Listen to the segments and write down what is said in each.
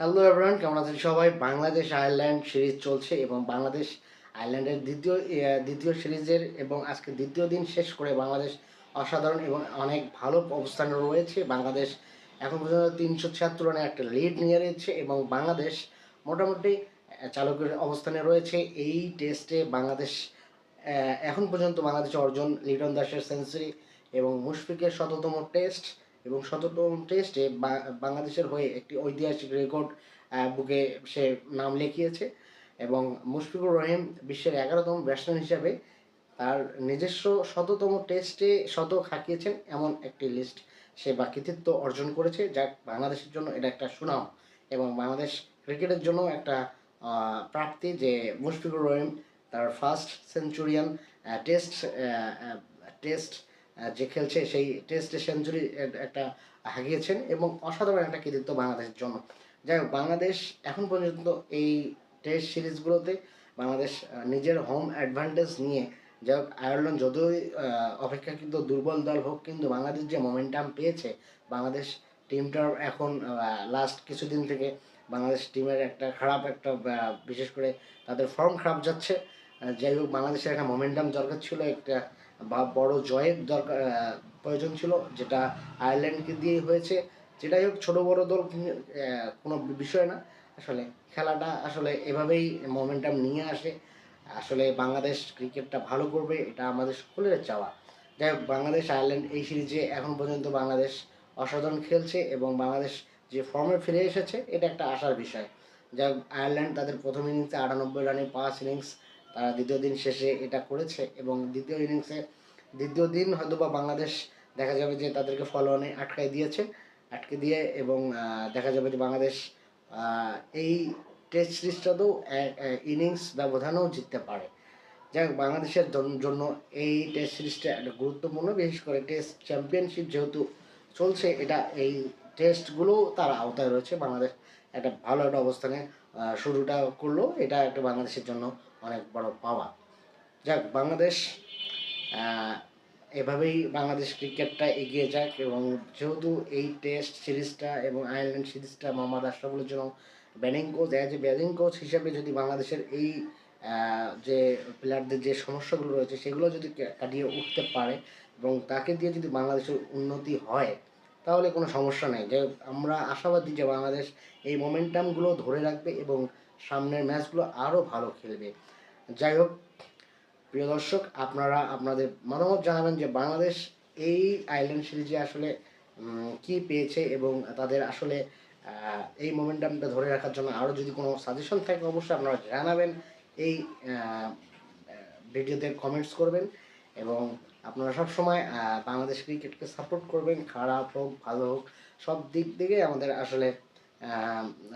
Hello everyone কেমন আছেন সবাই? বাংলাদেশ আয়ারল্যান্ড সিরিজ চলছে এবং বাংলাদেশ আয়ারল্যান্ডের দ্বিতীয় দ্বিতীয় সিরিজের এবং আজকে দ্বিতীয় দিন শেষ করে বাংলাদেশ অসাধারণ এবং অনেক ভালো অবস্থানে রয়েছে। বাংলাদেশ এখন পর্যন্ত তিনশো ছিয়াত্তর রানে একটা লিড নিয়ে রয়েছে এবং বাংলাদেশ মোটামুটি চালকের অবস্থানে রয়েছে। এই টেস্টে বাংলাদেশ এখন পর্যন্ত বাংলাদেশ অর্জন লিটন দাসের সেঞ্চুরি এবং মুশফিকের শততম টেস্ট এবং শততম টেস্টে বাংলাদেশের হয়ে একটি ঐতিহাসিক রেকর্ড বুকে সে নাম লিখিয়েছে এবং মুশফিকুর রহিম বিশ্বের এগারোতম ব্যাটসম্যান হিসাবে তার নিজস্ব শততম টেস্টে শতক হাঁকিয়েছেন এমন একটি লিস্ট সে বা কৃতিত্ব অর্জন করেছে, যা বাংলাদেশের জন্য এটা একটা সুনাম এবং বাংলাদেশ ক্রিকেটের জন্য একটা প্রাপ্তি যে মুশফিকুর রহিম তার ফার্স্ট সেঞ্চুরিয়ান টেস্ট টেস্ট যে খেলছে সেই টেস্টে সেঞ্চুরি একটা হাঁকিয়েছেন এবং অসাধারণ একটা কৃতিত্ব বাংলাদেশের জন্য। যাই হোক বাংলাদেশ এখন পর্যন্ত এই টেস্ট সিরিজগুলোতে বাংলাদেশ নিজের হোম অ্যাডভান্টেজ নিয়ে যাই হোক আয়ারল্যান্ড আহ, অপেক্ষাকৃত দুর্বল দল হোক কিন্তু বাংলাদেশ যে মোমেন্টাম পেয়েছে বাংলাদেশ টিমটার এখন লাস্ট কিছুদিন থেকে বাংলাদেশ টিমের একটা খারাপ একটা বিশেষ করে তাদের ফর্ম খারাপ যাচ্ছে। যাই হোক বাংলাদেশের একটা মোমেন্টাম দরকার ছিল একটা বা বড় জয়ের দরকার প্রয়োজন ছিল যেটা আয়ারল্যান্ডকে দিয়েই হয়েছে। যেটাই হোক, ছোট বড় দল কোনো বিষয় না। আসলে খেলাটা আসলে এভাবেই মোমেন্টাম নিয়ে আসে। আসলে বাংলাদেশ ক্রিকেটটা ভালো করবে, এটা আমাদের সকলের চাওয়া। যাই হোক, বাংলাদেশ, আয়ারল্যান্ড এই সিরিজে এখন পর্যন্ত বাংলাদেশ অসাধারণ খেলছে এবং বাংলাদেশ যে ফর্মে ফিরে এসেছে, এটা একটা আশার বিষয়। যাই হোক, আয়ারল্যান্ড তাদের প্রথম ইনিংসে আটানব্বই রানে পাঁচ ইনিংস তারা দ্বিতীয় দিন শেষে এটা করেছে এবং দ্বিতীয় ইনিংসে দ্বিতীয় দিন হয়তো বা বাংলাদেশ দেখা যাবে যে তাদেরকে ফলোয়ানে আটকায় দিয়েছে, আটকে দিয়ে এবং দেখা যাবে যে বাংলাদেশ এই টেস্ট সিরিজটাতেও ইনিংস ব্যবধানেও জিততে পারে। যাই হোক, বাংলাদেশের জন্য এই টেস্ট সিরিজটা একটা গুরুত্বপূর্ণ, বিশেষ করে টেস্ট চ্যাম্পিয়নশিপ যেহেতু চলছে, এটা এই টেস্টগুলোও তার আওতায় রয়েছে বাংলাদেশ একটা ভালো একটা অবস্থানে শুরুটা করল। এটা একটা বাংলাদেশের জন্য অনেক বড় পাওয়া। যাক, বাংলাদেশ এভাবেই বাংলাদেশ ক্রিকেটটা এগিয়ে যাক এবং যেহেতু এই টেস্ট সিরিজটা এবং আয়ারল্যান্ড সিরিজটা মোহাম্মদ আশরাফুলের জন্য batting coach as a batting coach হিসাবে যদি বাংলাদেশের এই যে প্লেয়ারদের যে সমস্যাগুলো রয়েছে, সেগুলো যদি কাটিয়ে উঠতে পারে এবং তাকে দিয়ে যদি বাংলাদেশের উন্নতি হয় তাহলে কোনো সমস্যা নেই। যে আমরা আশাবাদী যে বাংলাদেশ এই মোমেন্টামগুলো ধরে রাখবে এবং সামনের ম্যাচগুলো আরও ভালো খেলবে। যাই হোক, প্রিয় দর্শক, আপনারা আপনাদের মতামত জানাবেন যে বাংলাদেশ এই আইল্যান্ড সিরিজে আসলে কি পেয়েছে এবং তাদের আসলে এই মোমেন্টামটা ধরে রাখার জন্য আরও যদি কোনো সাজেশন থাকে অবশ্যই আপনারা জানাবেন। এই ভিডিওতে কমেন্টস করবেন এবং আপনারা সব সময় বাংলাদেশ ক্রিকেটকে সাপোর্ট করবেন, খারাপ হোক, ভালো হোক, সব দিক থেকে আমাদের আসলে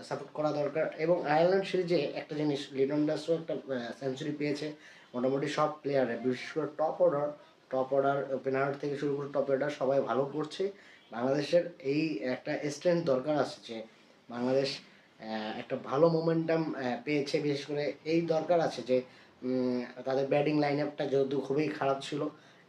সাপোর্ট করা দরকার। এবং আয়ারল্যান্ড সিরিজে একটা জিনিস লিটন দাসও একটা সেঞ্চুরি পেয়েছে। মোটামুটি সব প্লেয়ারে বিশেষ করে top order top order opener থেকে শুরু করে টপ অর্ডার সবাই ভালো করছে। বাংলাদেশের এই একটা স্ট্রেংথ দরকার আছে যে, বাংলাদেশ একটা ভালো মোমেন্টাম পেয়েছে। বিশেষ করে এই দরকার আছে যে তাদের ব্যাটিং লাইন আপটা যেহেতু খুবই খারাপ ছিল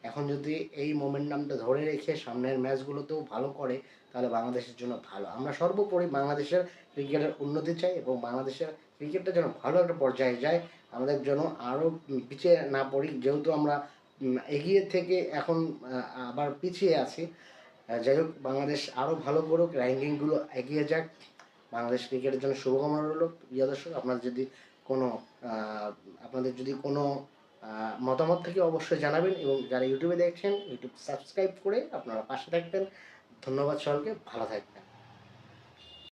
এখন যদি এই মোমেন্টামটা ধরে রেখে সামনের ম্যাচগুলোতেও ভালো করে, তাহলে বাংলাদেশের জন্য ভালো। আমরা সর্বোপরি বাংলাদেশের ক্রিকেটের উন্নতি চাই এবং বাংলাদেশের ক্রিকেটটা যেন ভালো একটা পর্যায়ে যায়, আমাদের জন্য আরও পিছিয়ে না পড়ি। যেহেতু আমরা এগিয়ে থেকে এখন আবার পিছিয়ে আছি যাই হোক, বাংলাদেশ আরও ভালো করুক র্যাঙ্কিংগুলো এগিয়ে যাক। বাংলাদেশ ক্রিকেটের জন্য শুভকামনা রইল। প্রিয় দর্শক, আপনার যদি কোনো আপনাদের যদি কোনো মতামত থেকে অবশ্যই জানাবেন এবং যারা ইউটিউবে দেখছেন, ইউটিউব সাবস্ক্রাইব করে আপনারা পাশে থাকবেন। ধন্যবাদ সকলকে, ভালো থাকবেন।